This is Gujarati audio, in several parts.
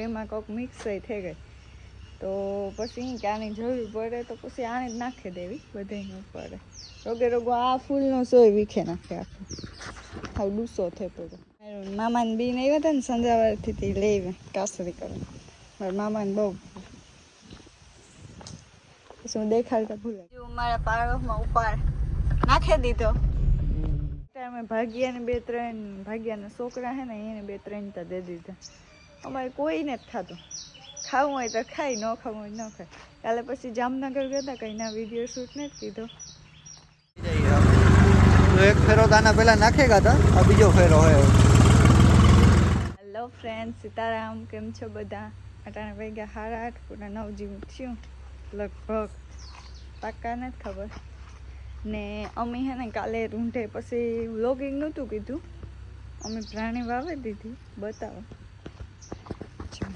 એમાં કોક મિક્સ થઈ ગઈ. તો પછી કે આની જરૂર પડે તો પછી આને જ નાખી દેવી બધાને ઉપર રોગે રોગો આ ફૂલનો સોય વીખે નાખે આખો. હાવ ડૂસો થઈ પડ્યો મામાને બીને આવ્યા હતા ને સંજાવારથી તે લઈ કાસરી કરે મારા મામાને બહુ પછી હું દેખાડતા ભૂલે મારા પાડોશમાં ઉપાડ. નાખી દીધો. ભાગ્યા ભાગ્યાને બે ત્રણ ભાગ્યાના છોકરા હે ને એને બે ત્રણ તા દે દીધા. અમારે કોઈને જ થતું. ખાવું હોય તો ખાય ન ખાવું હોય ન ખાય કાલે પછી જામનગર ગયા હતા કંઈના વીડિયો શૂટ નથી કીધો. એક ફેરો તો આના નાખી ગયા હતા આ બીજો ફેરો હોય હેલો ફ્રેન્ડ સીતારામ કેમ છો બધા? અટાણે ગયા હાર આઠ પૂરા નવ જેવું થયું. લગભગ. પાક્કા નથી ખબર. ને અમે હે ને કાલે રૂંઢે પછી વ્લોગિંગ નહોતું કીધું. અમે પ્રાણી વાવી દીધી. બતાવો જો.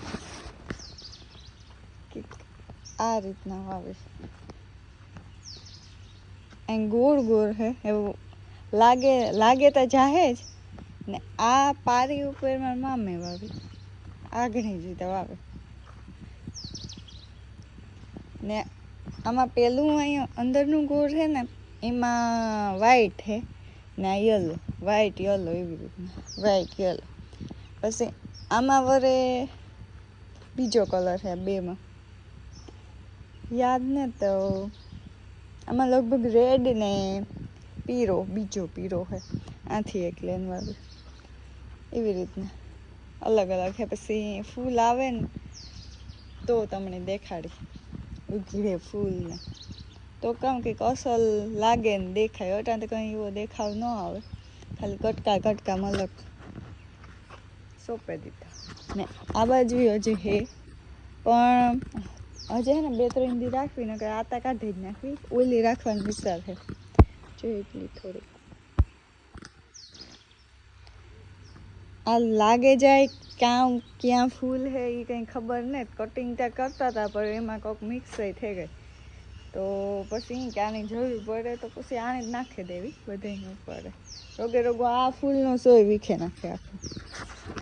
કંઈક આ રીતના વાવીશ એમ ગોળ ગોળ હે, એવું લાગે લાગે તો જાહે જ, ને આ પારી ઉપર મારા મામે વાવી. આગળ રીતે વાવે. ને આમાં પેલું અહીંયા અંદરનું ગોળ છે ને, એમાં વાઈટ છે ને આ યલો વ્હાઈટ યલો એવી રીતના વ્હાઈટ યલો પછી આમાં વરે બીજો કલર છે બેમાં. યાદ ને તો આમાં લગભગ રેડ ને પીરો, બીજો પીરો છે આથી એક લેન વાળું. એવી રીતના. અલગ અલગ છે પછી ફૂલ આવે ને તો તમને દેખાડી. ઉઘી રહે ફૂલ ને તો કામ કંઈક અસલ લાગે ને દેખાય. અટાણ તો કંઈ એવો દેખાવ ન આવે. ખાલી કટકા કટકા મલક સોંપે દીધા. ને આ બાજુ હજી હે. પણ હજી ને બે ત્રણ દી રાખવી ને આતા કાઢી જ નાખવી. ઓલી રાખવાની વિચાર છે. જો એટલી થોડીક. આ લાગે જાય ક્યાં ક્યાં ફૂલ હે એ કંઈ ખબર નહીં કટિંગ ત્યાં કરતા હતા, પણ એમાં કોક મિક્સ થઈ ગઈ. તો પછી કે આની જરૂર પડે તો પછી આને જ નાખી દેવી બધાને ઉપર રોગે રોગો આ ફૂલનો સોય વીખે નાખે આખો.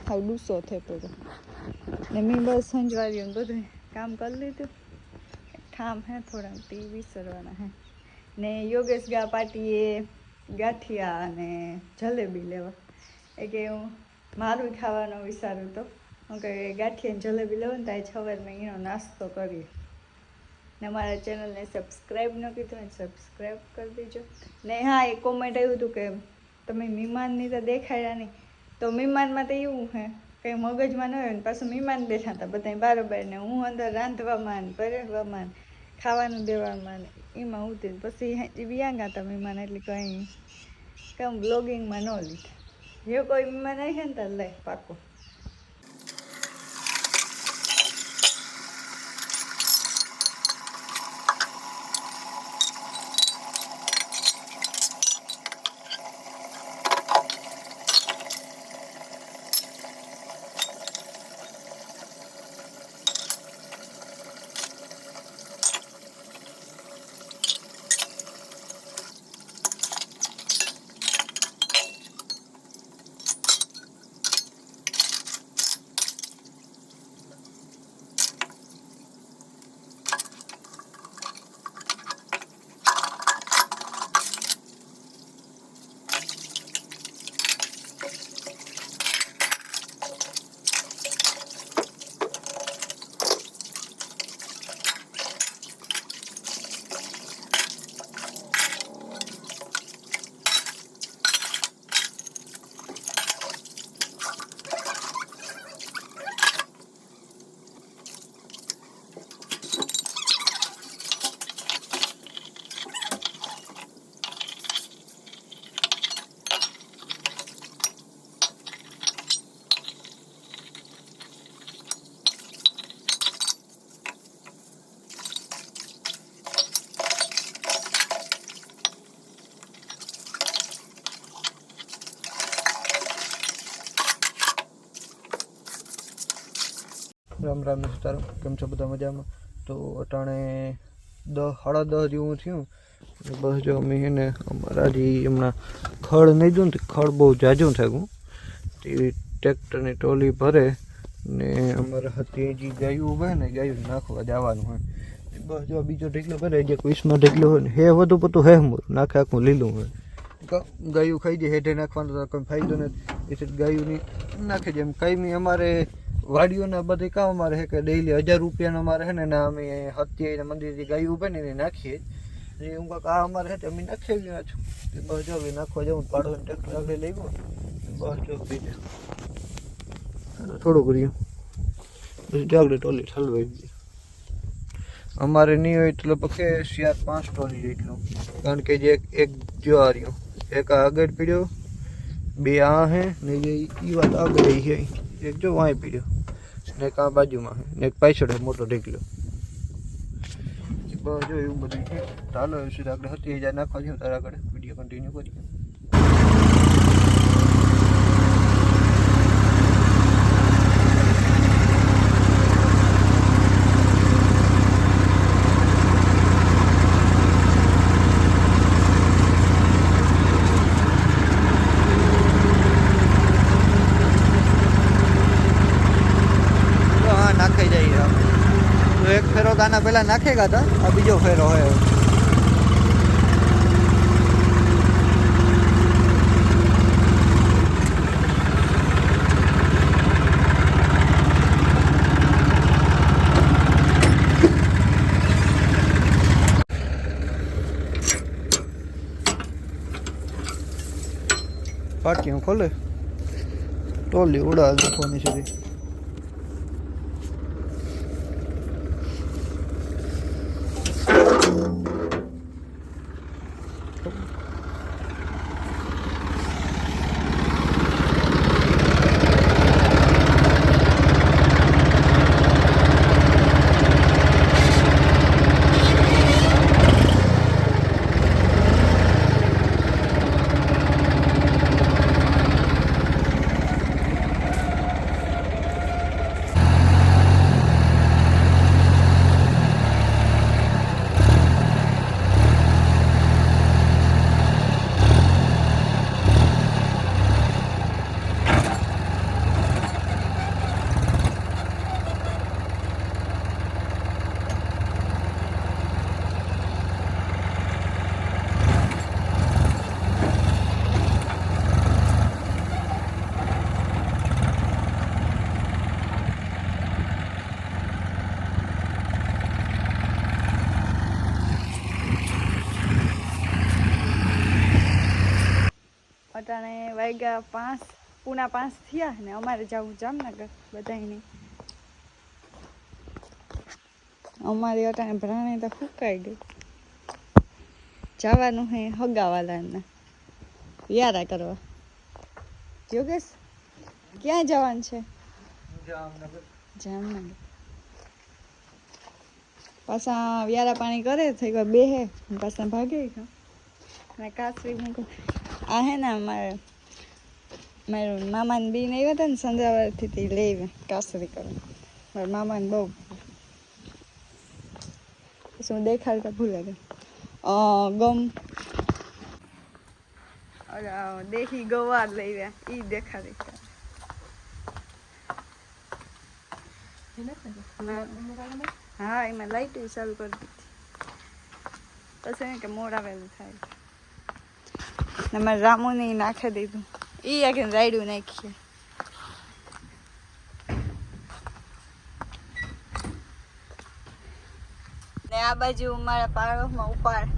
હાવ ડૂસો થઈ પડે ને મેં બસ સંજવાળ્યું બધું કામ કરી લીધું. ઠામ હે થોડા તે વિસરવાના હે. ને યોગેશ ગા પાટીએ ગાંઠિયા અને જલેબી લેવા. એ કે હું મારું ખાવાનો વિચારું તો. હું કે ગાંઠિયા જલેબી લેવું ને ત્યાં સવારમાં એનો નાસ્તો કરીએ. ને મારા ચેનલને સબસ્ક્રાઈબ ન કીધું ને સબસ્ક્રાઈબ કરી દેજો. ને હા એ કોમેન્ટ આવ્યું હતું કે, તમે મહેમાનની તો દેખાડ્યા નહીં. તો મહેમાનમાં તો એવું હે. કંઈ મગજમાં ન હોય ને પાછું મહેમાન બેઠા હતા બધા બારોબાર ને હું અંદર રાંધવામાં ને પરેશવામાં ને ખાવાનું દેવામાં એમાં ઉતરી પછી વ્યાંગા હતા મહેમાન એટલે કંઈ કંઈ બ્લોગિંગમાં ન લીધા. જે કોઈ મહેમાન આવી છે ને તો લે પાકો. રામ રામ કેમ છો બધા મજામાં? તો અટાણે દસ સાડા દસ જેવું થયું. બસ જો અમે એને અમારા જે હમણાં ખડ નહીં દઉં ને ખડ બહુ જાજું થાક્યું તે ટ્રેક્ટરની ટોલી ભરે ને અમારે હતી જે ગાયું હોય ને, ગાયું નાખવા જવાનું હોય. બસ જો બીજો ઢેકલો ભરે જે ક્વીસમાં ઢેકલો હોય ને, હે વધુ પડતું હે મોર નાખે આખું લીલું હોય. ગાયું ખાઈ જાય હેઠે નાખવાનો કંઈ કોઈ ફાયદો નથી. એટલે ગાયુંની નાખે જેમ કાયમી અમારે વાડીઓના બધે કામ અમારે હે કે ડેઈલી હજાર રૂપિયાનો અમારે છે ને ના અમે હત્યા મંદિરથી ગાયું ઉભે ને એને નાખીએ જ. એ હું કાંક આ અમારે હે તે અમે નાખી ગયા છું. બસ જો નાખવા જાઉં પાડો ટ્રેક્ટર આગળ લઈ ગયો બસ જો બીજું. થોડુંક રહ્યું. પછી જાગડે ટોલી ઠલવાઈ ગઈ અમારે નહીં હોય એટલે લગભગ ચાર પાંચ ટોલી જેટલું કારણ કે જે એક જો આ રહ્યો. એક આગળ પીડ્યો, બે આ હે ને જે ઈ વાત આગળ હે. એક જો વાંય પીડ્યો. ને એક આ બાજુમાં ને એક પાછળ મોટો ઢેકલો. બસ જો એવું બધું છે. ચાલો સીધા આપણે હતી હજાર નાખવા જેવું તારા આગળ. વીડિયો કન્ટિન્યુ કરીએ તો હા નાખી જઈએ આપણે તો એક ફેરો તો આના પહેલાં નાખેગા હતા આ બીજો ફેરો હોય. પાટિયું ખોલે ટોલી ઉડા નાખવાની સુધી અટાણે વાગ્યા પાંચ પૂના પાંચ થયા ને અમારે જવું જામનગર બધાને અમારી અટાણે ભરાણે તો ફૂંકાઈ ગઈ. જવાનું હે હગાવાલાને. યારા કરવા. યોગેશ ક્યાં જવાનું છે? જામનગર. પાછા વ્યારા પાણી કરે થઈ ગયો બે હે પાછા ભાગે ગયા. ને કાસરી કહું, આ હે ને અમારે મારું મામાને બીન નહીં હતા ને સંજાવરથી તે લઈ કાસરી કરે મારા મામાને બહુ પછી હું દેખાડતા ભૂલા ગઈ ગમ. દેખી ગવાર લઈ ગયા ઈ દેખાડી હા, એમાં લાઈટ ચાલુ કરી દીધી. પછી કે મોડા વહેલું થાય. ને મારે રામુને નાખી દીધું. ઈ આખી રાયડું નાખીએ. ને આ બાજુ મારા પાડોશમાં ઉપાડ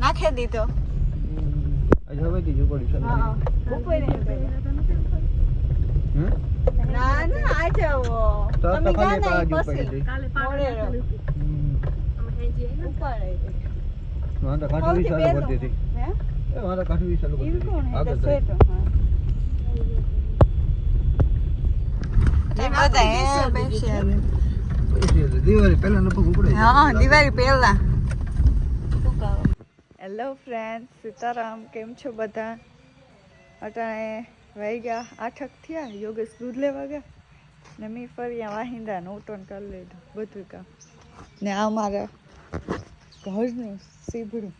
નાખી દીધો? ના ના આજે તમે ગયા પછી આવી એ કાઠું વીસ ચાલુ કરી ઈ કોણ દીધી હે? આગળ તો જાય. સેટો, હા. એ બધા હે બેસ્યા છે. પછી એટલે દિવાળી પહેલા હેલો ફ્રેન્ડ સીતારામ કેમ છો બધા? અટાણે ગયા આઠક થયા યોગેશ દૂધ લેવા ગયા ને મેં ફરી આ વાહિંદા નોટોન કરી લીધું બધું કામ. ને આ મારા ઘરનું સીભડું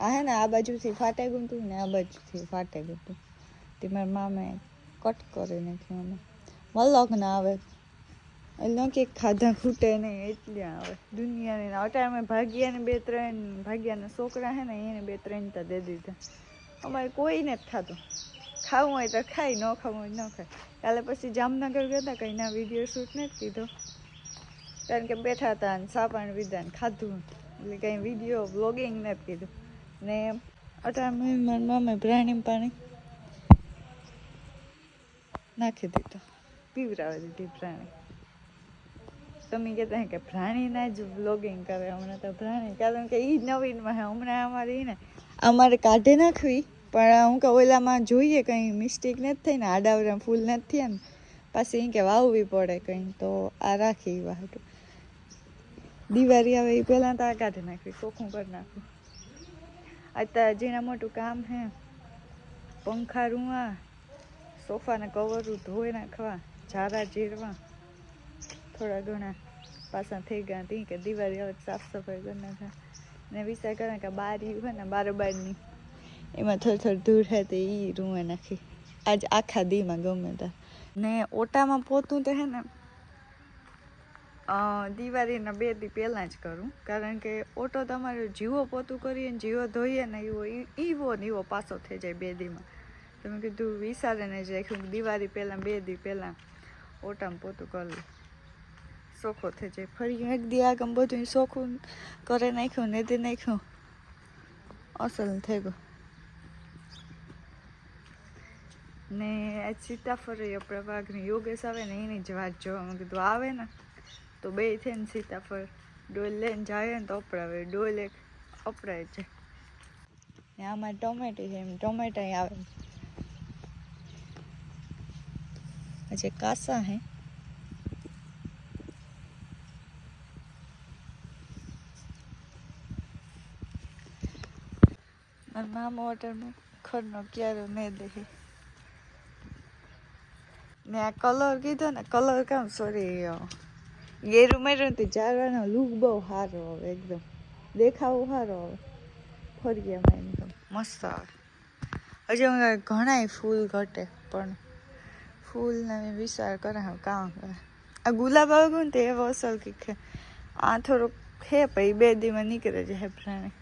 આ હે ને આ બાજુથી ફાટે ગયું હતું ને આ બાજુથી ફાટે ગયું હતું. તે મારા મામે કટ કરી નાખ્યું અમે મલક ના આવે. એટલે કે ખાધા ખૂટે નહીં એટલે આવે. દુનિયાની ના અટાણે ભાગ્યાને બે ત્રણ, ભાગ્યાના છોકરા હે ને એને બે ત્રણ તા દે દીધા. અમારે કોઈને જ ખાતું ખાવું હોય તો ખાય, ન ખાવું હોય ન ખાય. કાલે પછી જામનગર ગયા હતા કંઈ ના વીડિયો શૂટ નથી કીધો. કારણ કે બેઠા હતા અને સાપાણ પીધા ને ખાધું. એટલે કંઈ વીડિયો વ્લોગિંગ નથી કીધું. ને અટાણે મારી મેં પ્રાણી પાણી નાખી દીધો. પીવરાવી દીધી પ્રાણી? તમે કહેતા કે પ્રાણીના જ વ્લોગિંગ કરે, હમણાં તો પ્રાણી. કારણ કે એ નવીનમાં હે, હમણાં અમારે ને અમારે કાઢી નાખવી, પણ હું કે ઓલામાં જોઈએ કંઈ મિસ્ટેક નથી થઈ ને આડાવરા ફૂલ નથી થયા ને, પાછી કે વાવવી પડે કંઈ, તો આ રાખી વાટું દિવાળી આવે એ પહેલાં તો આ કાઢી નાખવી, ચોખ્ખું કરી નાખવું. અત્યારે જેના મોટું કામ હે, પંખા રૂવા, સોફાના કવરું ધોઈ નાખવા ઝારા જીરવા થોડા ઘણા પાછા થઈ ગયા તી કે દિવાળી હવે સાફ સફાઈ કરી નાખે ને વિચાર કરે કે બારી હોય ને બારોબારની એમાં થોડી થોડી ધૂળ હે તો એ રૂવે નાખી. આજ આખા દીમાં ગમે ત્યાં ને ઓટામાં પોતું તો હે ને દિવાળીના બે દી પહેલાં જ કરું. કારણ કે ઓટો તમારો જીવો પોતું કરીએ ને જીવો ધોઈએ ને એવો એવો ને એવો પાછો થઈ જાય બે દીમાં. તો મેં કીધું વિચારે જ રાખ્યું દિવાળી પહેલાં બે દી પહેલાં ઓટામાં પોતું કરી સોખો થઈ જાય. ફરી એક દી આગમ બધું સોખું કરે નાખ્યું ને તે નાખ્યું. અસલ થઈ ગયું. ને આજ સીતાફળ આપણે વાઘની યોગેશ આવે ને એની જ વાત જોવા મેં કીધું, આવે ને? તો બે થઈને સીતાફળ ડોલ લઈને જાય ને તો અપડાવે ડોલ એક અપડાય છે. ને આમાં ટોમેટો છે, એમ ટોમેટા આવે. હજી કાસા હે મારા મામા હોટલમાં ખરનો ક્યારે નહીં દેખે ને આ કલર કીધો ને કલર કામ સોરી ગેરું મેરું તે ચારવાનો લુક બહુ સારો આવે એકદમ દેખાવો સારો આવે ફરિયામાં એકદમ મસ્ત આવે હજી ઘણાય ફૂલ ઘટે પણ ફૂલને વિચાર કરે હા કામ કરે આ ગુલાબ આવ્યું ને તે એવો અસલ કે આ થોડુંક હે પછી બે દીમાં નીકળે છે પ્રાણી